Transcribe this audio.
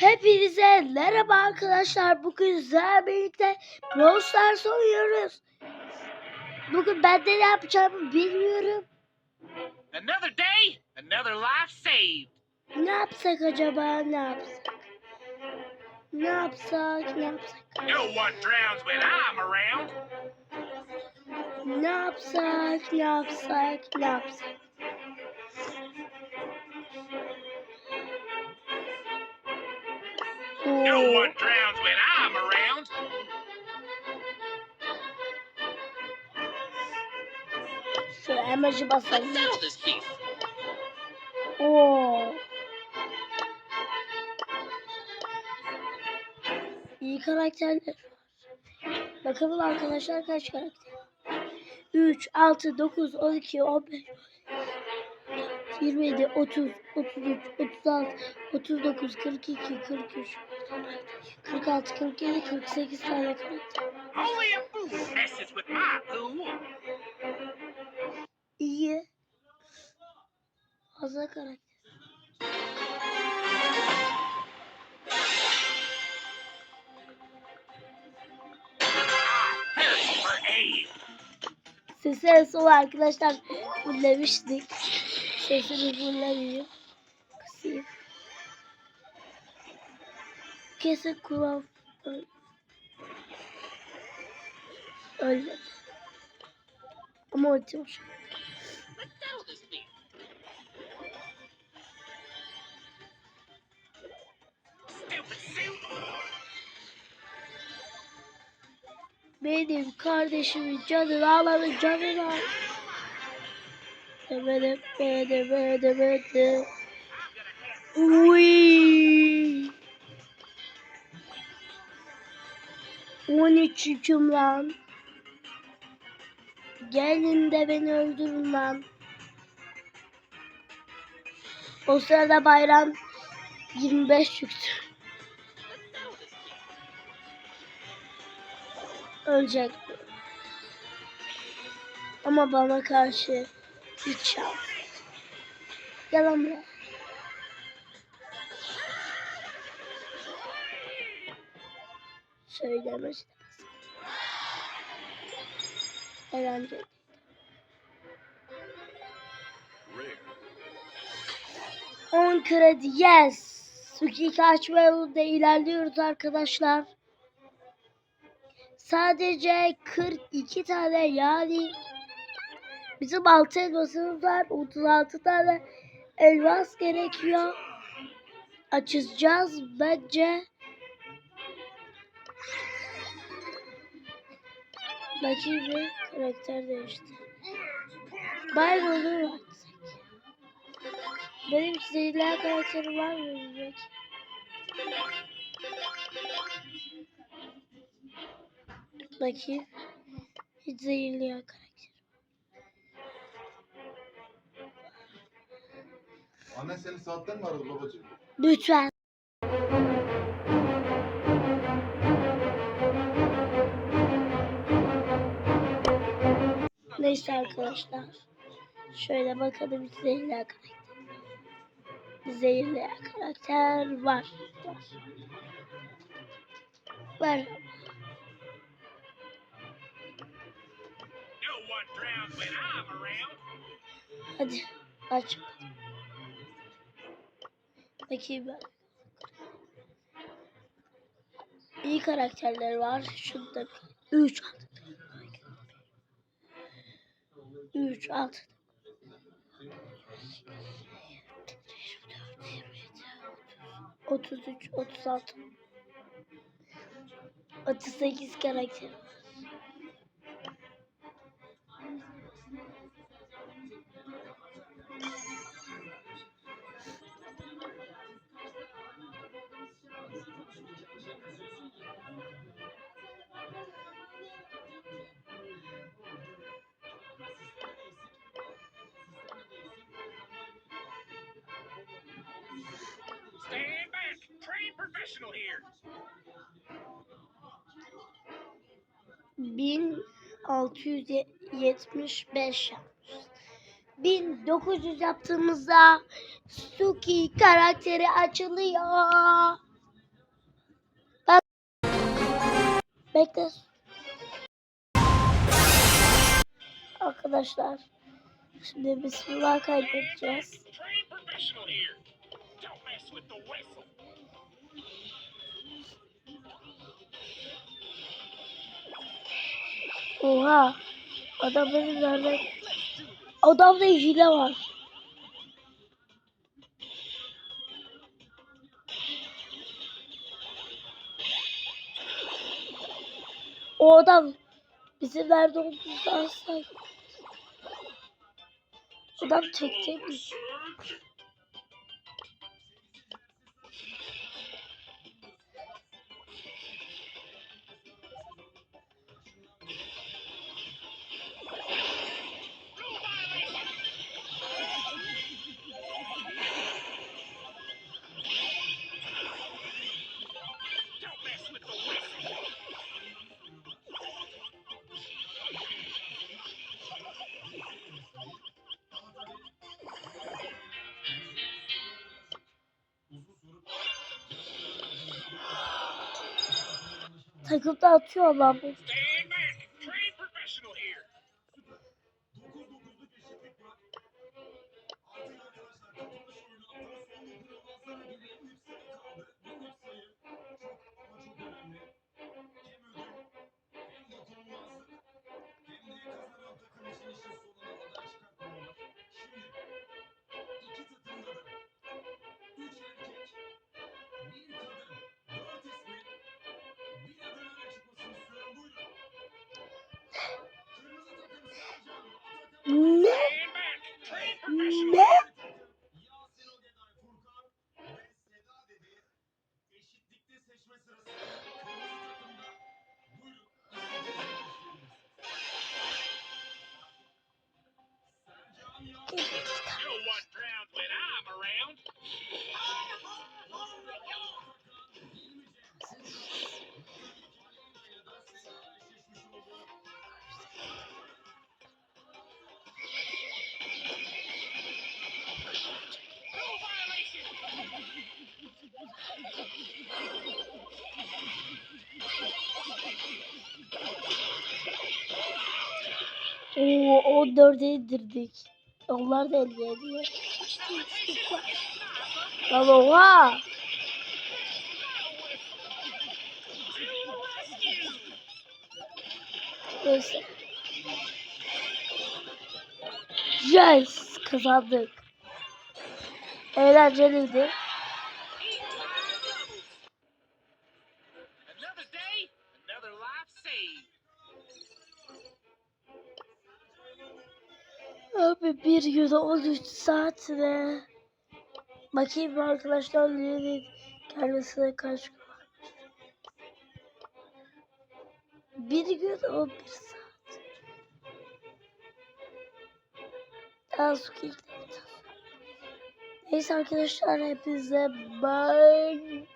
Hepinize merhaba arkadaşlar. Bugün sizlerle birlikte Brawl Stars oynuyoruz. Bugün ben de ne yapacağımı bilmiyorum. Another day, another life saved. Ne yapsak acaba ne yapsak? Ne yapsak ne yapsak? No one drowns when I'm around. Ne yapsak ne yapsak ne yapsak? No one drowns when I'm around. emoji basalım. Oo. İyi karakterler. Bakalım arkadaşlar kaç karakter? 3, 6, 9, 12, 15, 27, 30, 33, 36, 39, 42, 43, 46, 47, 48 tane. İyi. Fazla karakter. Sesi en son arkadaşlar fullemiştik. Sesini fullemeyeyim. Kısayım. Kesin kulağım öl- ölmedi. Ama ultim. Benim kardeşimin canını alanın canını al. Demedim, demedim, demedim, demedim. Uy. 13 yüküm lan. Gelin de beni öldürün lan. O sırada bayram 25 yüktü. Ölecek. Ama bana karşı hiç şans. Gel lan buraya. Söyleme işte. Eğlenceli. On kredi yes. Sukiki açma yolunda ilerliyoruz arkadaşlar. Sadece 42 tane yani bizim 6 elmasımız var. 36 tane elmas gerekiyor. Açacağız bence. Bakayım bir karakter değişti. Byron'u mu açsak? Benim hiç zehirler karakteri var mı? Bir bakayım. Hiç zehirli ya karakter. Annen seni saatten mi aradı babacığım? Lütfen. Neyse arkadaşlar. Şöyle bakalım zehirli karakter. Zehirli karakter var. Var. Hadi aç. Bakayım ben. İyi karakterler var. Şurada 3 aldık. 3 aldık. 33, 36, 38 karakter. var. 1675 yapmış. 1900 yaptığımızda Suki karakteri açılıyor. Bak. Bekle. Arkadaşlar. Şimdi bismillah kaydedeceğiz. Oha. Adam benim nerede? Adamda hile var. O adam bizim nerede olduğumuzu asla Adam tekteymiş. Takımda atıyor adam. Ne? Oo 14'e indirdik. Onlar da elde ediyor. Lan oha! Neyse. Yes! Kazandık. Eğlenceliydi. Abi bir gün 13 saat ve bakayım arkadaşlar yeni gelmesine kaç gün var. Bir gün 11 saat. Daha su. Neyse arkadaşlar hepinize bye.